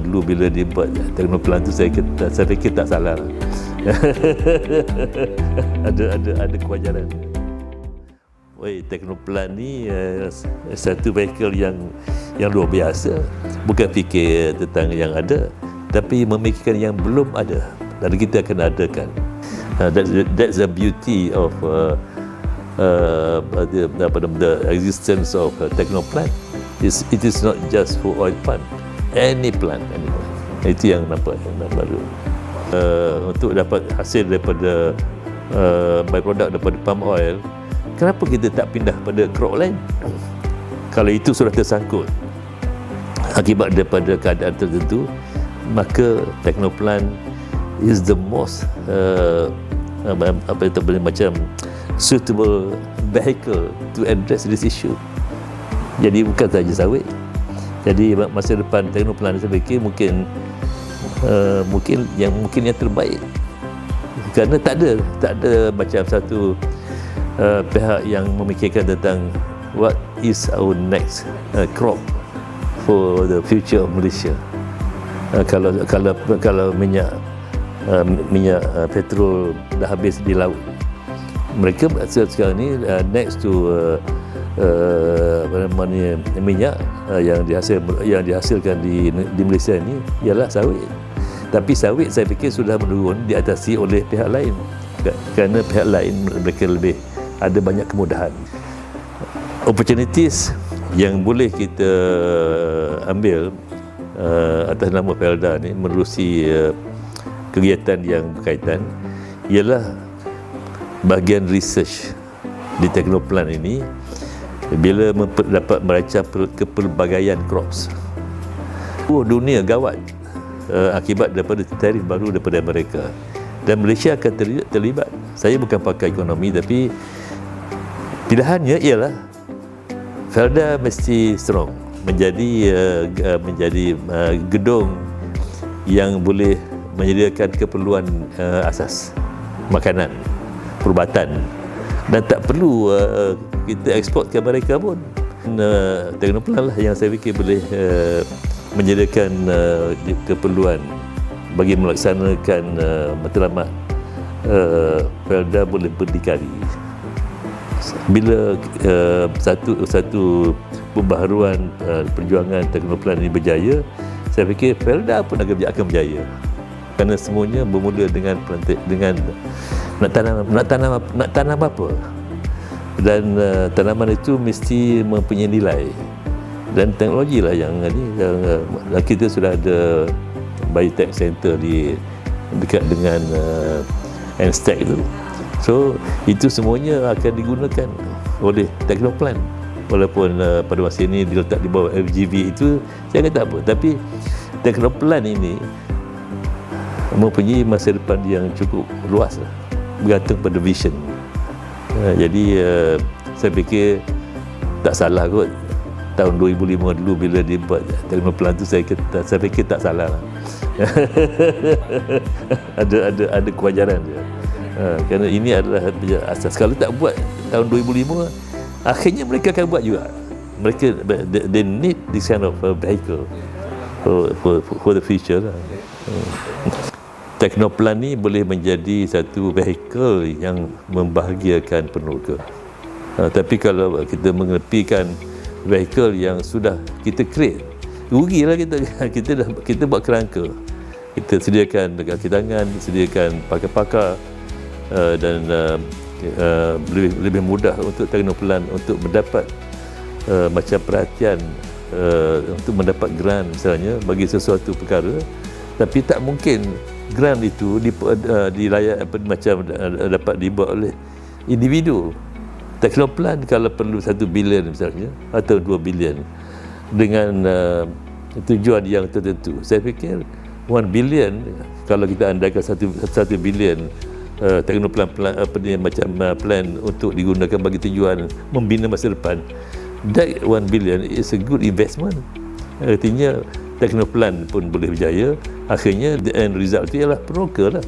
dulu bila dia buat teknoplan tu saya kata, saya fikir tak salah lah. ada ada ada kewajaran. Oi, teknoplan ni uh, satu vehicle yang yang luar biasa. Bukan fikir tentang yang ada, tapi memikirkan yang belum ada dan kita akan adakan. Uh, that's, that's the beauty of uh, uh, the, the, the existence of uh, technoplant. It's, it is not just for oil plant, any plant, any plant. Itu yang nampak yang nampak baru. Uh, untuk dapat hasil daripada uh, byproduct daripada palm oil, kenapa kita tak pindah pada crop lain? Kalau itu sudah tersangkut akibat daripada keadaan tertentu, maka teknoplan is the most uh, apa itu boleh macam suitable vehicle to address this issue. Jadi bukan saja sawit. Jadi masa depan teknoplan saya fikir mungkin uh, mungkin yang mungkin yang terbaik. Kerana tak ada tak ada macam satu uh, pihak yang memikirkan tentang what is our next uh, crop for the future of Malaysia. Uh, kalau kalau kalau minyak uh, minyak uh, petrol dah habis di laut mereka sekarang ni uh, next to uh, uh, apa namanya minyak uh, yang dihasil yang dihasilkan di di Malaysia ini ialah sawit. Tapi sawit saya fikir sudah menurun diatasi oleh pihak lain kerana pihak lain mereka lebih ada banyak kemudahan. Opportunities yang boleh kita ambil uh, atas nama Felda ni menerusi uh, kegiatan yang berkaitan ialah bahagian research di Teknoplan ini bila dapat meraca kepelbagaian crops. Oh, dunia gawat uh, akibat daripada tarif baru daripada mereka. Dan Malaysia akan terlibat. Saya bukan pakar ekonomi tapi pilihannya ialah Felda mesti strong menjadi uh, menjadi uh, gedung yang boleh menyediakan keperluan uh, asas makanan perubatan dan tak perlu uh, kita ekspor ke mereka pun uh, teknoplan lah yang saya fikir boleh uh, menyediakan uh, keperluan bagi melaksanakan uh, matlamat uh, Felda boleh berdikari. Bila uh, satu satu pembaharuan uh, perjuangan teknoplan ini berjaya saya fikir Felda pun akan berjaya kerana semuanya bermula dengan pelantik dengan nak tanam nak tanam nak tanam apa? Dan uh, tanaman itu mesti mempunyai nilai. Dan teknologi lah yang ni uh, kita sudah ada biotech center di dekat dengan uh, Enstack itu. So itu semuanya akan digunakan oleh Teknoplan walaupun uh, pada masa ini diletak di bawah FGV itu saya kata apa. Tapi Teknoplan ini mempunyai masa depan yang cukup luas lah, bergantung pada vision. Uh, jadi uh, saya fikir tak salah kot tahun 2005 dulu bila dia buat teknoplan tu saya kata saya fikir tak salah lah. ada ada ada kewajaran dia. Uh, kerana ini adalah asas kalau tak buat tahun 2005 akhirnya mereka akan buat juga. Mereka they, they need this kind of uh, vehicle for, for, for the future lah. Uh. Teknoplan ni boleh menjadi satu vehicle yang membahagiakan peneroka. Uh, tapi kalau kita mengepikan vehicle yang sudah kita create, rugilah kita. Kita dah kita buat kerangka. Kita sediakan kaki tangan, sediakan pakar-pakar uh, dan uh, uh, lebih, lebih mudah untuk teknoplan untuk mendapat uh, macam perhatian uh, untuk mendapat grant misalnya bagi sesuatu perkara tapi tak mungkin grant itu di, uh, dilayak apa macam uh, dapat dibuat oleh individu. Teknoplan kalau perlu satu bilion misalnya atau dua bilion dengan uh, tujuan yang tertentu. Saya fikir one billion kalau kita andaikan satu satu bilion uh, teknoplan plan, apa ni macam uh, plan untuk digunakan bagi tujuan membina masa depan that one billion is a good investment. Artinya teknoplan pun boleh berjaya. Akhirnya the end result itu ialah peroka lah.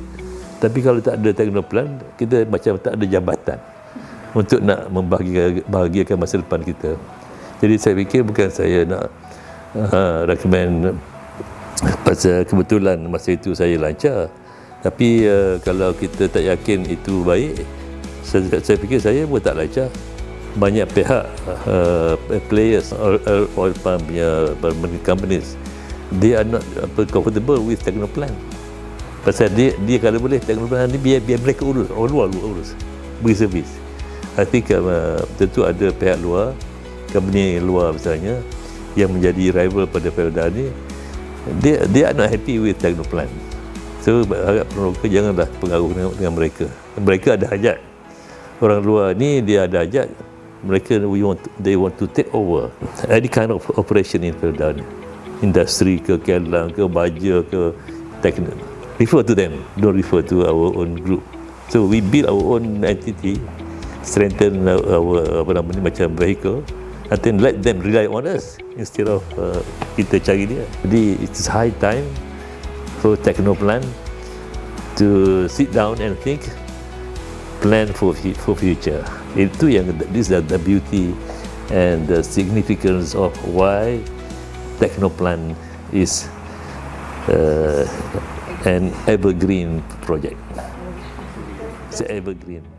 Tapi kalau tak ada teknoplan kita macam tak ada jambatan untuk nak membahagiakan masa depan kita. Jadi saya fikir bukan saya nak uh, recommend pasal kebetulan masa itu saya lancar. Tapi uh, kalau kita tak yakin itu baik saya, saya fikir saya pun tak lancar. Banyak pihak uh, players oil, oil pump punya companies they are not apa, comfortable with technoplan pasal dia dia kalau boleh technoplan ni biar biar mereka urus. Orang luar urus. Beri servis. I think uh, tentu ada pihak luar company luar misalnya yang menjadi rival pada Felda ni. Dia dia not happy with technoplan so harap peneroka janganlah pengaruh dengan, dengan mereka. Mereka ada hajat. Orang luar ni dia ada hajat. Mereka we want they want to take over. Any kind of operation in Felda industri ke kelang ke baja ke teknik refer to them. Don't refer to our own group. So we build our own entity strengthen our, apa nama ni macam vehicle and then let them rely on us instead of uh, kita cari dia. Jadi it's high time for Technoplan to sit down and think plan for for future. Itu yang this is the beauty and the significance of why Technoplan is uh, an evergreen project. It's evergreen.